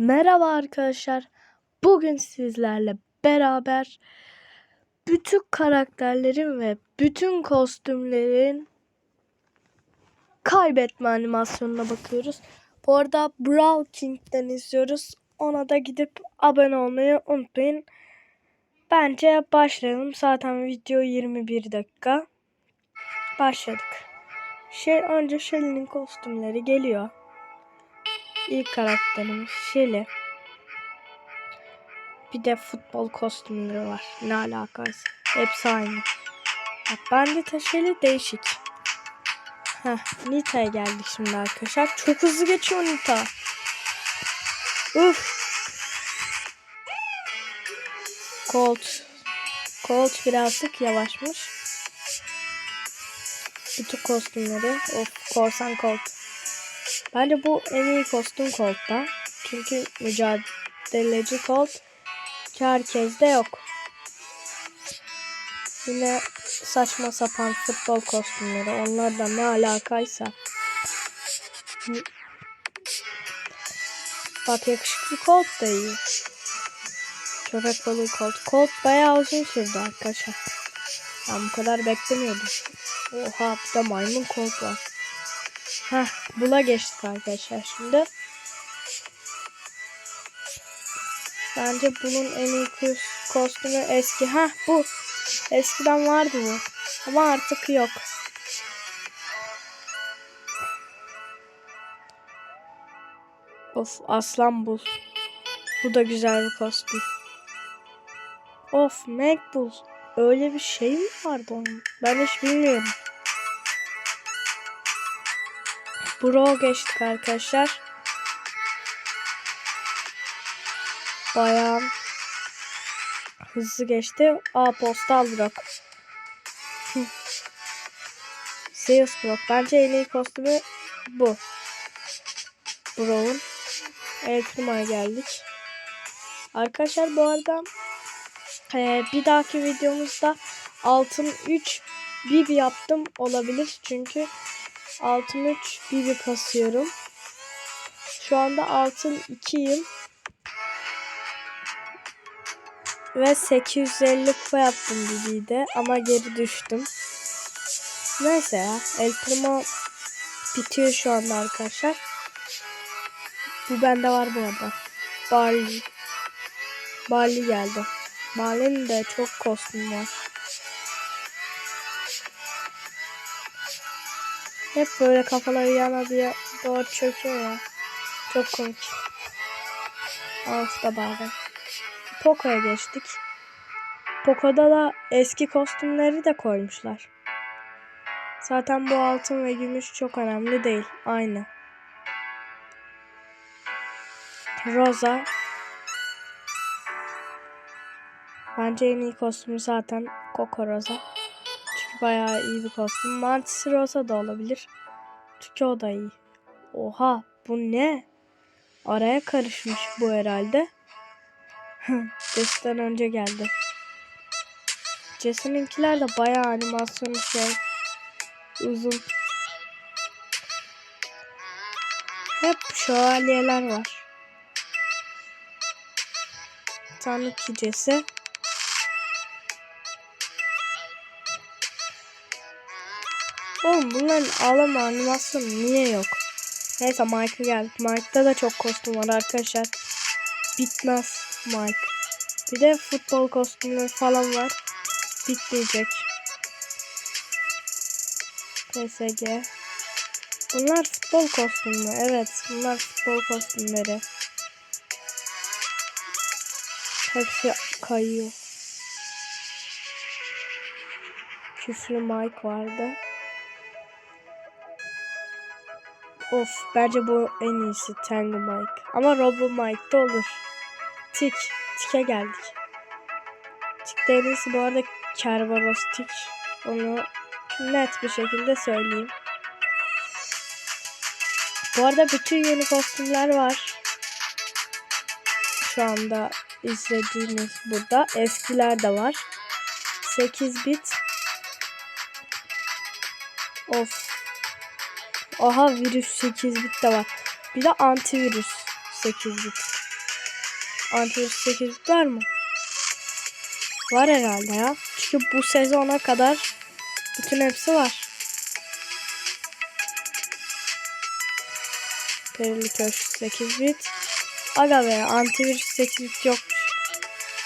Merhaba arkadaşlar. Bugün sizlerle beraber bütün karakterlerin ve bütün kostümlerin kaybetme animasyonuna bakıyoruz. Bu arada Brawl King'den izliyoruz. Ona da gidip abone olmayı unutmayın. Bence başlayalım. Zaten video 21 dakika. Başladık. Şey önce Shelly'nin kostümleri geliyor. İlk karakterimiz Shelly. Bir de futbol kostümleri var. Ne alakası? Hepsi aynı. Bak bende de Shelly değişik. Heh, Nita'ya geldik şimdi arkadaşlar. Çok hızlı geçiyor Nita. Uf. Colt. Colt birazcık yavaşmış. Bütün kostümleri. Of korsan Colt. Bence bu en iyi kostüm Colt'ta. Çünkü mücadeleci Colt herkeste yok. Yine saçma sapan futbol kostümleri. Onlar da ne alakaysa. Bak yakışıklı Colt da iyi. Köpek balığı Colt. Colt bayağı uzun sürdü arkadaşlar. Ben bu kadar beklemiyordum. Oha bir de maymun Colt var. Heh, buna geçtik arkadaşlar şimdi. Bence bunun en iyi kostümü eski. Ha bu. Eskiden vardı bu. Ama artık yok. Of aslan bul. Bu da güzel bir kostüm. Of Macbul. Öyle bir şey mi vardı onun? Ben hiç bilmiyorum. Bro geçtik arkadaşlar. Bayağı hızlı geçti. Aa postal Brock. Zeus Brock. Bence en iyi kostümü bu. Brock'un. Prima'ya geldik. Arkadaşlar bu arada e, bir dahaki videomuzda altın 3 Bibi yaptım olabilir. Çünkü altın 3 Bibi kasıyorum. Şu anda altın 2'yim. Ve 850 kupa yaptım Bibi'de ama geri düştüm. Neyse ya. El Primo bitiyor şu anda arkadaşlar. Bu bende var bu arada. Barley. Barley geldi. Barley'nin de çok kostüm var. Hep böyle kafaları yana diye doğru çöküyor ya. Çok komik. Da bazen. Poco'ya geçtik. Poco'da da eski kostümleri de koymuşlar. Zaten bu altın ve gümüş çok önemli değil. Aynı. Rosa. Bence en iyi kostümü zaten Coco Rosa. Bayağı iyi bir kostüm. Mantis Rosa da olabilir. Çünkü o da iyi. Oha bu ne? Araya karışmış bu herhalde. Jesse'den önce geldi. Jesse'ninkiler de bayağı animasyonu şey uzun. Hep şövalyeler var. Tanuki Jesse. Oğlum bunların ağlama animasyonu niye yok? Neyse Mike'a geldik. Mike'da da çok kostüm var arkadaşlar. Bitmez Mike. Bir de futbol kostümleri falan var. Bitmeyecek. PSG. Bunlar futbol kostümü. Evet bunlar futbol kostümleri. Hepsi kayıyor. Küflü Mike vardı. Of bence bu en iyisi Tango Mike. Ama Robo Mike de olur. Tik. Tik'e geldik. Tik iyisi bu arada Kerberos Tik. Onu net bir şekilde söyleyeyim. Bu arada bütün yeni kostümler var. Şu anda izlediğiniz burada. Eskiler de var. 8 bit. Of Aha virüs 8 bit de var. Bir de antivirüs 8 bit. antivirüs 8 bit var mı? Var herhalde ya. Çünkü bu sezona kadar bütün hepsi var. Perili köşk 8 bit. Aga be antivirüs 8 bit yokmuş.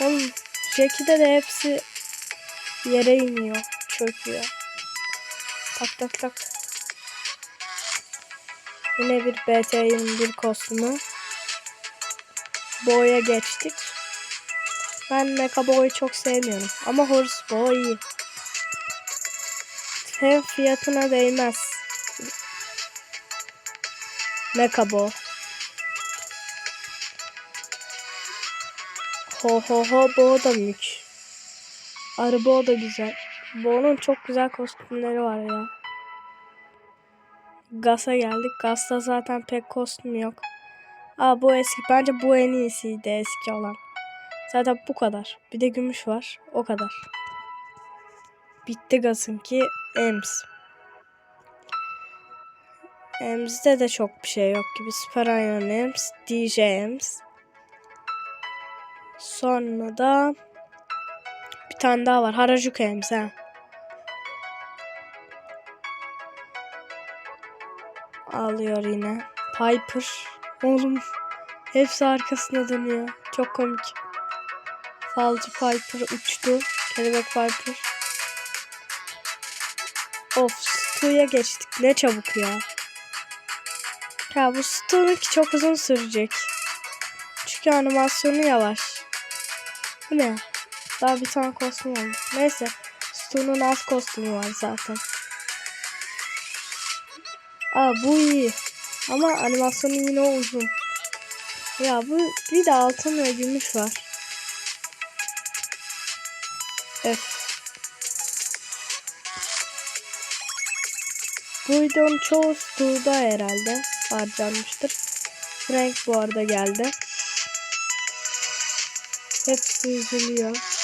Oğlum Jackie'de de hepsi yere iniyor. Çöküyor. Tak tak tak. Yine bir BT21 kostümü. Boy'a geçtik. Ben Mecha Boy'u çok sevmiyorum. Ama Horse Boy iyi. Hem fiyatına değmez. Mecha Boy. Ho ho ho Bo da mük. Arı Bo da güzel. Bo'nun çok güzel kostümleri var ya. Gas'a geldik. Gas'ta zaten pek kostüm yok. Aa bu eski. Bence bu en iyisiydi eski olan. Zaten bu kadar. Bir de gümüş var. O kadar. Bitti Gas'ınki Ems. Ems'de de çok bir şey yok gibi. Super Iron Ems, DJ Ems. Sonra da bir tane daha var. Harajuku Ems ha. Ağlıyor yine. Piper. Oğlum hepsi arkasına dönüyor. Çok komik. Falcı Piper uçtu. Kelebek Piper. Of Stu'ya geçtik. Ne çabuk ya. Ya bu Stu'nunki çok uzun sürecek. Çünkü animasyonu yavaş. Bu ne? Daha bir tane kostüm oldu. Neyse. Stu'nun az kostümü var zaten. Aa bu iyi. Ama animasyonu yine uzun. Ya bu bir de altın ve gümüş var. Evet. Bu videonun çoğu Stu'da herhalde harcanmıştır. Frank bu arada geldi. Hepsi üzülüyor.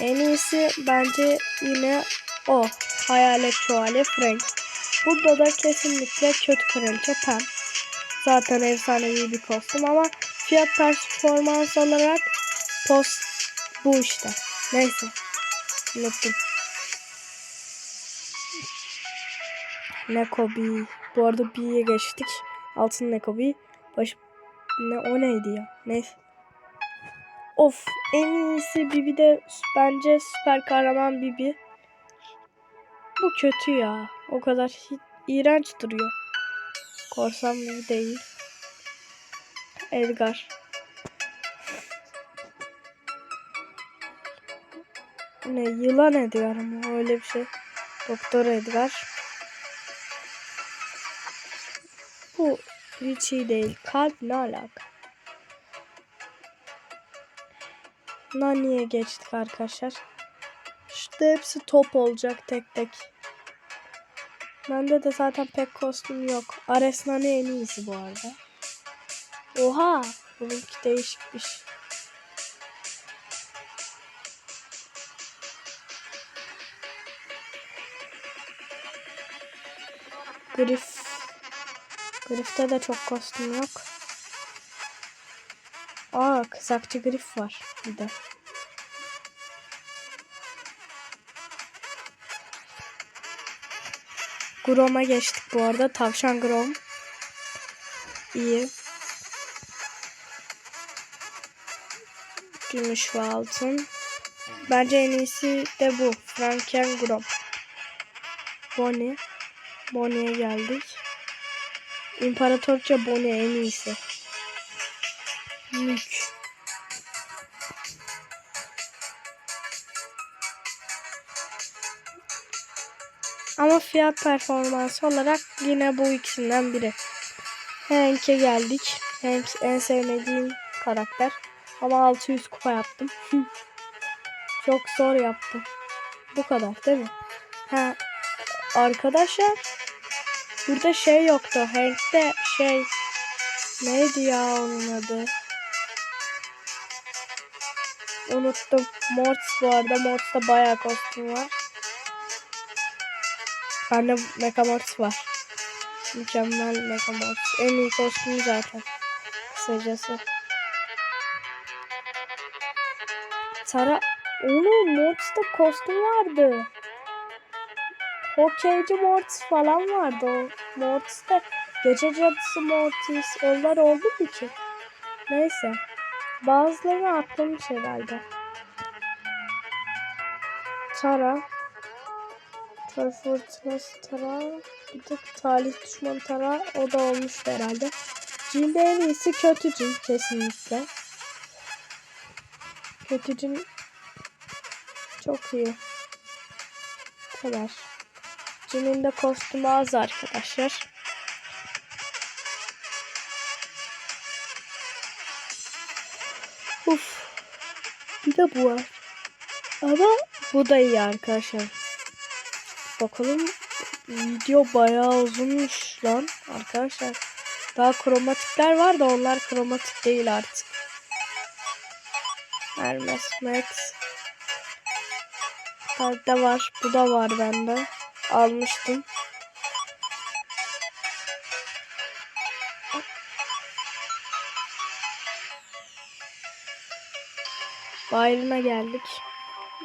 En iyisi bence yine o. Hayalet Şövalye Frank. Burada da kesinlikle kötü kraliçe Pam. Zaten efsanevi bir kostüm ama fiyat performans olarak post bu işte. Neyse. Unuttum. Nekobi. Bu arada B'ye geçtik. Altın Nekobi. Baş... Ne, o neydi ya? Neyse. Of en iyisi Bibi de bence süper kahraman Bibi. Bu kötü ya. O kadar iğrenç duruyor. Korsan Bibi değil. Edgar. Ne yılan Edgar mı? Öyle bir şey. Doktor Edgar. Bu hiç değil. Kalp ne alaka? Nani'ye geçtik arkadaşlar. İşte hepsi top olacak tek tek. Bende de zaten pek kostüm yok. Ares Nani en iyisi bu arada. Oha! Bununki değişikmiş. Grif. Grif'te de çok kostüm yok. Aa kızakçı grif var bir de. Grom'a geçtik bu arada. Tavşan Grom. İyi. Gümüş ve altın. Bence en iyisi de bu. Franken Grom. Bonnie. Bonnie'ye geldik. İmparatorça Bonnie en iyisi. Mük. Ama fiyat performansı olarak yine bu ikisinden biri. Hank'e geldik. Hank en sevmediğim karakter. Ama 600 kupa yaptım. Çok zor yaptım. Bu kadar değil mi? Ha, arkadaşlar burada şey yoktu. Hank'te şey neydi ya onun adı? Unuttum. Mortis bu arada. Mortis'te bayağı kostüm var. Bende Mecha Mortis var. Mükemmel Megamorphs. En iyi kostüm zaten. Kısacası. Tara... Oğlum Mortis'te kostüm vardı. Hokeyci Mortis falan vardı o. Mortis'te gece cadısı Mortis. Onlar oldu mu ki? Neyse. Bazılarını atlamış herhalde. Tara. Tara fırtınası Tara. Bir de talih düşman Tara. O da olmuş herhalde. En iyisi kötü cin kesinlikle. Kötü cin çok iyi. Bu kadar. Cin'in de kostümü az arkadaşlar. De bu. Ama bu da iyi arkadaşlar. Bakalım video bayağı uzunmuş lan arkadaşlar. Daha kromatikler var da onlar kromatik değil artık. Hermes Max. Bende var. Bu da var bende. Almıştım. Bayram'a geldik.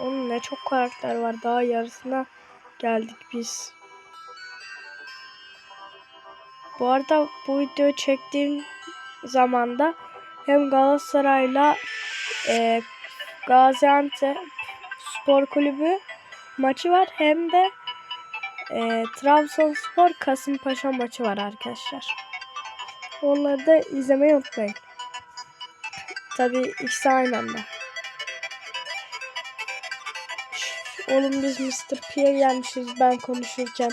Onun ne çok karakter var. Daha yarısına geldik biz. Bu arada bu videoyu çektiğim zamanda hem Galatasaray'la e, Gaziantep Spor Kulübü maçı var hem de e, Trabzonspor Kasımpaşa maçı var arkadaşlar. Onları da izlemeyi unutmayın. Tabi ikisi aynı anda. Oğlum biz Mr. P'ye gelmişiz ben konuşurken.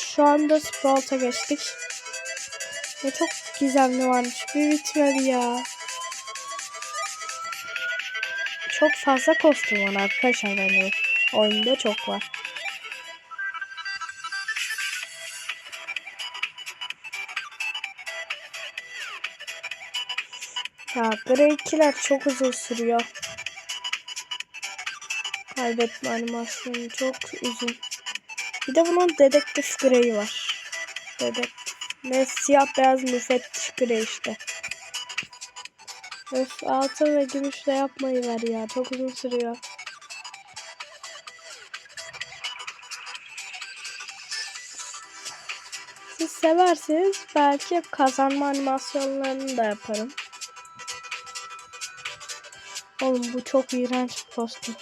Şu anda Sprout'a geçtik. Ne çok gizemli varmış. Bir bitmedi ya. Çok fazla kostüm var arkadaşlar benim oyunda çok var. Ya Grey'kiler çok uzun sürüyor. Kaybetme animasyonu çok uzun. Bir de bunun dedektif Grey var. Dedektif. Ne siyah beyaz müfettiş Grey işte. Öf altın ve gümüşle yapmayı ver ya. Çok uzun sürüyor. Siz severseniz belki kazanma animasyonlarını da yaparım. Oğlum bu çok iğrenç bir kostüm.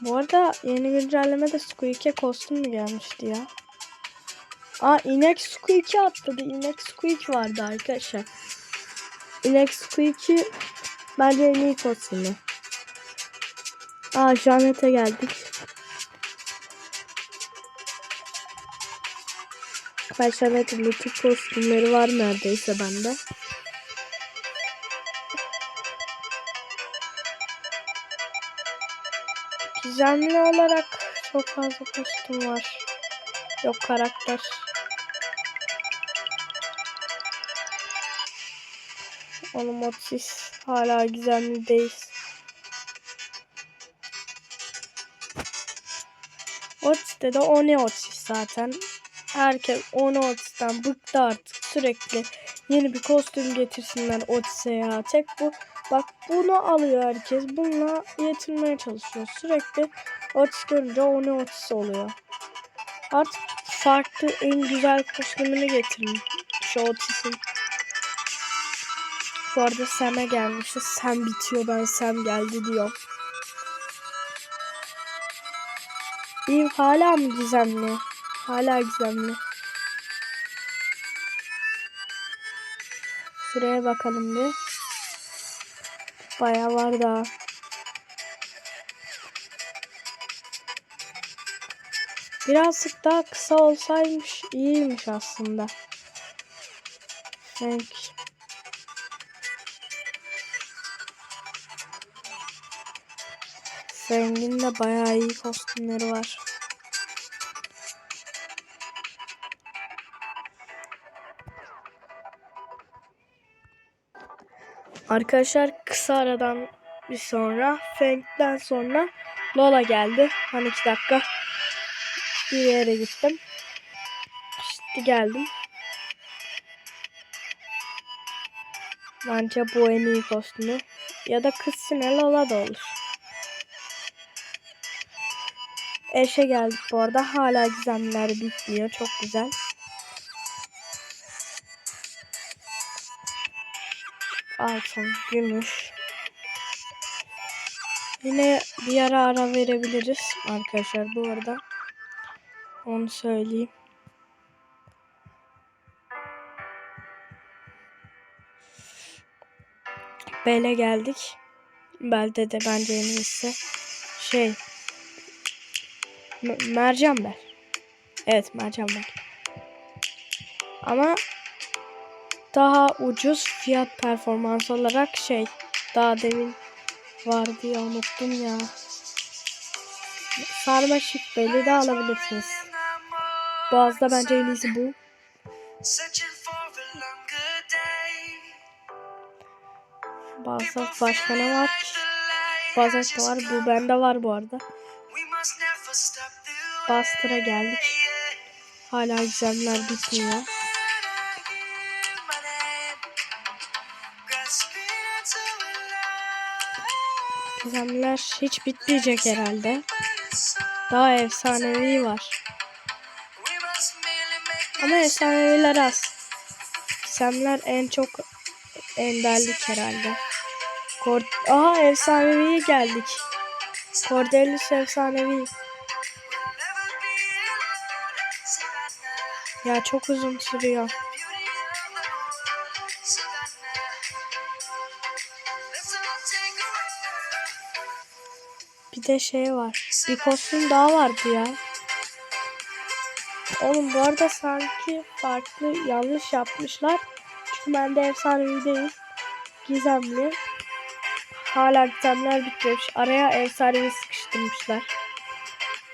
Bu arada yeni güncellemede Squeak'e kostüm mü gelmişti ya? Aa inek Squeak'i atladı. İnek Squeak vardı arkadaşlar. İnek Squeak'i bence en iyi kostümü. Aa Janet'e geldik. Ben Janet'in bütün kostümleri var neredeyse bende. Gizemli olarak çok fazla kostüm var. Yok karakter. Onun Otis hala gizemli değil. Otis'te de Oni Otis zaten. Herkes Oni Otis'ten bıktı artık. Sürekli yeni bir kostüm getirsinler Otis'e ya. Tek bu Bak bunu alıyor herkes. Bununla yetinmeye çalışıyor. Sürekli Otis görünce Oni Otis oluyor. Artık farklı en güzel kostümünü getirin. Şu Otis'in. Bu arada Sam'e gelmişti. Sam bitiyor ben Sam geldi diyor. İyi hala mı gizemli? Hala gizemli. Şuraya bakalım bir. Bayağı var daha. Birazcık daha kısa olsaymış iyiymiş aslında. Thank Feng'in de bayağı iyi kostümleri var. Arkadaşlar kısa aradan bir sonra Feng'den sonra Lola geldi. 12 dakika bir yere gittim. Şimdi geldim. Bence bu en iyi kostümü. Ya da kız Sinel Lola da olur. Eşe geldik bu arada. Hala gizemler bitmiyor. Çok güzel. Altın, gümüş. Yine bir ara ara verebiliriz arkadaşlar bu arada. Onu söyleyeyim. Bele geldik. Belde de bence en iyisi. Şey. Mercan bel. Evet mercan bel. Ama daha ucuz fiyat performans olarak şey. Daha demin vardı ya unuttum ya. Sarmaşık beli de alabilirsiniz. Boğaz'da bence en iyisi bu. Bazı başka ne var ki? Da var. Bu bende var bu arada. Bastıra geldik. Hala gizemler bitmiyor. Gizemler hiç bitmeyecek herhalde. Daha efsanevi var. Ama efsaneviler az. Gizemler en çok enderlik herhalde. Kord Aha efsaneviye geldik. Cordelius efsanevi. Ya çok uzun sürüyor. Bir de şey var. Bir kostüm daha vardı ya. Oğlum bu arada sanki farklı yanlış yapmışlar. Çünkü bende efsanevi değil. Gizemli. Hala gizemler bitmemiş. Araya efsanevi sıkıştırmışlar.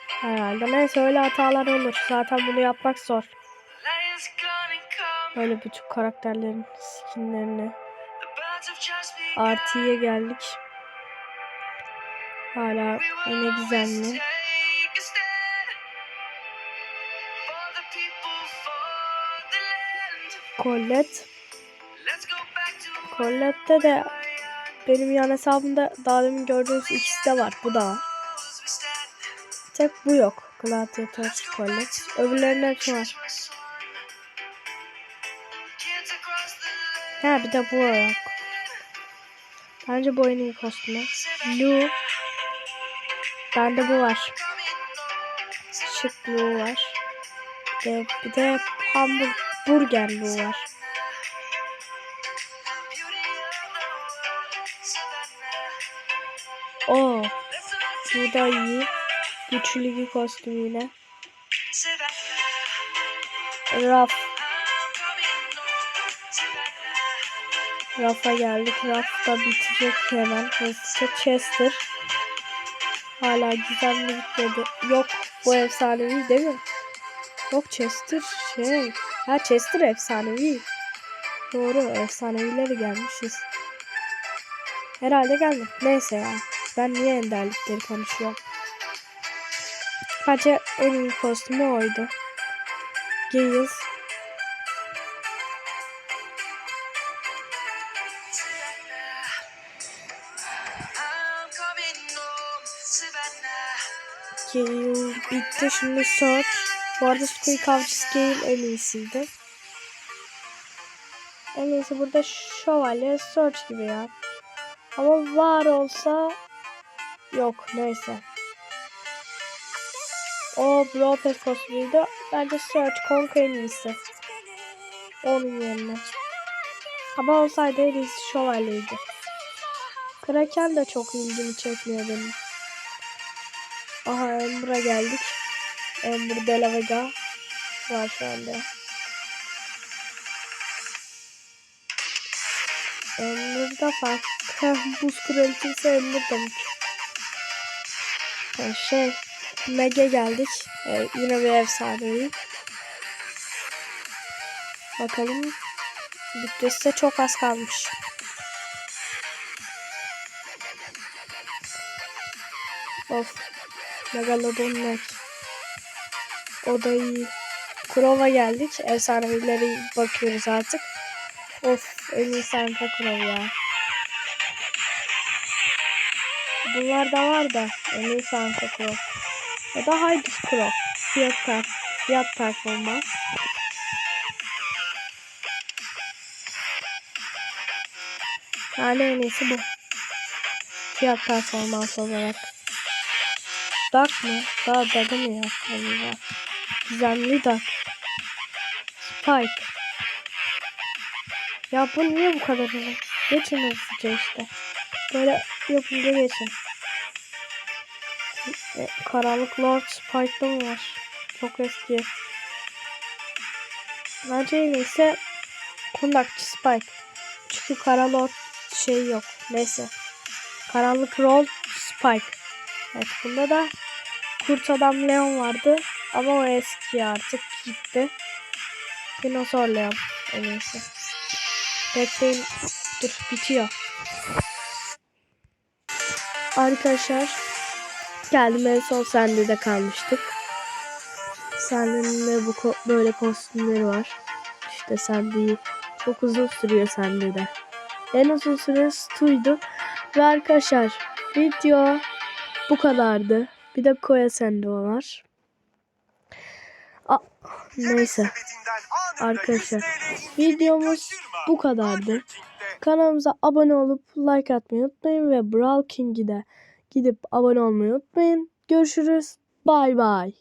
Herhalde. Neyse öyle hatalar olur. Zaten bunu yapmak zor. Böyle bütün karakterlerin skinlerini. Artıya geldik. For the land. Colette. Colette'de de benim yan hesabımda daha demin gördüğünüz ikisi de var. Bu da. Tek bu yok. Gladiator Colette. Öbürlerinin hepsi var. Ha bir de bu yok. Bence bu iyi kostümü. Lu. Bende bu var. Şık Lu var. Bir de, bir de hamburger Lu var. Oo. Bu da iyi. Güçlü bir kostüm yine. Raf. Rafa geldik. Raf da bitecek hemen. Hızlıca Chester. Hala gizemli bitmedi. Yok bu efsanevi değil mi? Yok Chester şey. Ha Chester efsanevi. Doğru efsanevileri gelmişiz. Herhalde geldi. Neyse ya. Ben niye enderlikleri konuşuyorum. Bence en iyi kostümü oydu. Gales. Gale bitti. Şimdi Search. Bu arada Squeak Avcısı Gale en iyisiydi. En iyisi burada Şövalye Search gibi ya. Ama var olsa yok neyse. O Brawl Pass kostümüydü. Bence Search Conk en iyisi. Onun yerine. Ama olsaydı en iyisi Şövalye'ydi. Kraken de çok ilgimi çekmiyor benim. Aha Ember'a geldik. Ember De La var şu anda. Ember'da farklı. Buz kraliçesi Ember'da mı? e, şey Meg'e geldik. E, yine bir efsanevi. Bakalım. Bitmesi çok az kalmış. Of. Megalodon Meg. O da iyi. Kurova geldik. Efsanevilere bakıyoruz artık. Of en iyi Santa Kurov ya. Bunlar da var da en iyi Santa Kurov. Ya da Haydut Kurov. Fiyat, per fiyat performans. Yani en iyisi bu. Fiyat performans olarak. Dark mı? Daha Dark'ı mı ya? Allah. Gizemli Dark. Spike. Ya bu niye bu kadar uzun? Geçin hızlıca işte. Böyle yapınca geçin. E, Karanlık Lord Spike'da mı var? Çok eski. Bence en iyisi Kundakçı Spike. Çünkü Kara Lord şey yok. Neyse. Karanlık Lord Spike. Evet bunda da Kurt Adam Leon vardı. Ama o eski artık gitti. Dinozor Leon en iyisi. Bekleyin. Dur bitiyor. Arkadaşlar geldim en son sende de kalmıştık. Sende'nin de bu böyle kostümleri var. İşte Sande'yi çok uzun sürüyor sende de. En uzun süre Stu'ydu. Ve arkadaşlar video bu kadardı. Bir de Koya Sende var. A- neyse. Arkadaşlar videomuz bu kadardı. Kanalımıza abone olup like atmayı unutmayın ve Brawl King'i de gidip abone olmayı unutmayın. Görüşürüz. Bay bay.